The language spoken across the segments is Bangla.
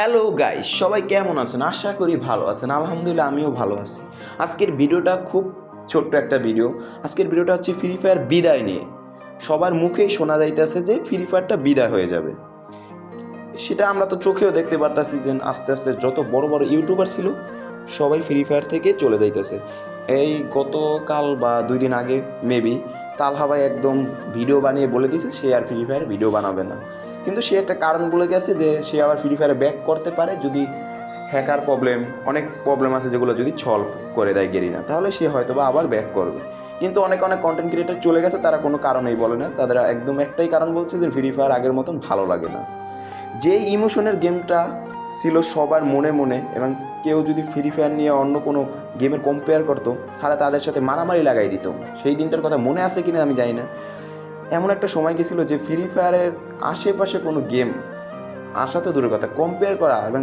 হ্যালো গাইস, সবাই কেমন আছেন? আশা করি ভালো আছেন। আলহামদুলিল্লাহ, আমিও ভালো আছি। আজকের ভিডিওটা খুব ছোট্ট একটা ভিডিও। আজকের ভিডিওটা হচ্ছে ফ্রি ফায়ার বিদায় নিয়ে। সবার মুখেই শোনা যাইতেছে যে ফ্রি ফায়ারটা বিদায় হয়ে যাবে। সেটা আমরা তো চোখেও দেখতে পারতাছি যে আস্তে আস্তে যত বড় বড় ইউটিউবার ছিল, সবাই ফ্রি ফায়ার থেকে চলে যাইতেছে। এই গতকাল বা দুই দিন আগে মেবি তালহা ভাই একদম ভিডিও বানিয়ে বলে দিয়েছে সে আর ফ্রি ফায়ার ভিডিও বানাবে না। কিন্তু সে একটা কারণ বলে গেছে যে সে আবার ফ্রি ফায়ারে ব্যাক করতে পারে যদি হ্যাকার প্রবলেম অনেক প্রবলেম আছে যেগুলো যদি সলভ করে দেয় গেরিনা, তাহলে সে হয়তো বা আবার ব্যাক করবে। কিন্তু অনেক অনেক কন্টেন্ট ক্রিয়েটার চলে গেছে, তারা কোনো কারণেই বলে না। তাদের একদম একটাই কারণ বলছে যে ফ্রি ফায়ার আগের মতন ভালো লাগে না। যে ইমোশনের গেমটা ছিল সবার মনে মনে, এবং কেউ যদি ফ্রি ফায়ার নিয়ে অন্য কোনো গেমের কম্পেয়ার করতো, তাহলে তাদের সাথে মারামারি লাগাই দিত। সেই দিনটার কথা মনে আছে কিনা আমি জানি না। এমন একটা সময় গেছিল যে ফ্রি ফায়ারের আশেপাশে কোনো গেম আসা তো দূরের কথা। কম্পেয়ার করা এবং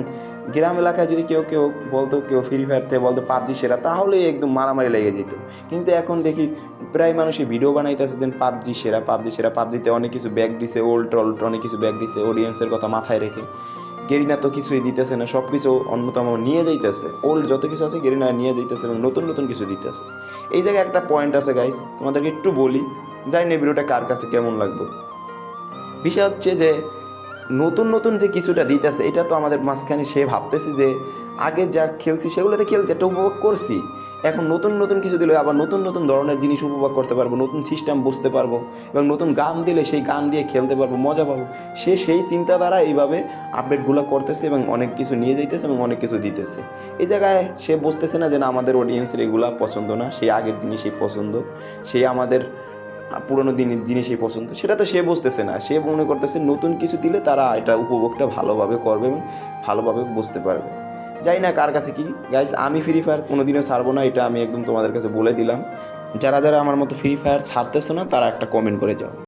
গ্রাম এলাকায় যদি কেউ কেউ বলতো, কেউ ফ্রি ফায়ার থেকে বলতো, পাবজি সেরা তাহলেই একদম মারামারি লেগে যেত। কিন্তু এখন দেখি প্রায় মানুষই ভিডিও বানাইতেছে যেন পাবজি সেরা পাবজি সেরা, পাবজিতে অনেক কিছু ব্যাগ দিছে ওল্ড টোল্ড অনেক কিছু ব্যাগ দিছে অডিয়েন্সের কথা মাথায় রেখে। গেরিনা তো কিছুই দিতেছে না সব কিছু অন্যতম নিয়ে যাইতেছে। ওল্ড যত কিছু আছে গেরিনা নিয়ে যাইতেছে এবং নতুন নতুন কিছু দিতেছে। এই জায়গায় একটা পয়েন্ট আছে গাইস তোমাদেরকে একটু বলি জানি না ভিডিওটা কার কাছে কেমন লাগবে। বিষয় হচ্ছে যে, নতুন নতুন যে কিছুটা দিতেছে, এটা তো আমাদের মাঝখানে সে ভাবতেছি যে, আগে যা খেলছি সেগুলোতে খেলছি, একটা উপভোগ করছি। এখন নতুন নতুন কিছু দিলে আবার নতুন নতুন ধরনের জিনিস উপভোগ করতে পারব, নতুন সিস্টেম বুঝতে পারব এবং নতুন গান দিলে সেই গান দিয়ে খেলতে পারব, মজা পাবো। সে সেই চিন্তাধারা এইভাবে আপডেটগুলো করতেছে এবং অনেক কিছু নিয়ে যাইতেছে এবং অনেক কিছু দিতেছে। এই জায়গায় সে বুঝতেছে না যে না, আমাদের অডিয়েন্সের এগুলা পছন্দ না, সেই আগের জিনিসই পছন্দ। সেই আমাদের পুরোনো দিনের জিনিসই পছন্দ। সেটা তো সে বুঝতেছে না। সে মনে করতেছে নতুন কিছু দিলে তারা এটা উপভোগটা ভালোভাবে করবে এবং ভালোভাবে বুঝতে পারবে। যাই না কার কাছে কি। গাইস আমি ফ্রি ফায়ার কোনোদিনও ছাড়বো না। এটা আমি একদম তোমাদের কাছে বলে দিলাম। যারা যারা আমার মতো ফ্রি ফায়ার ছাড়তেছো না, তারা একটা কমেন্ট করে যাও।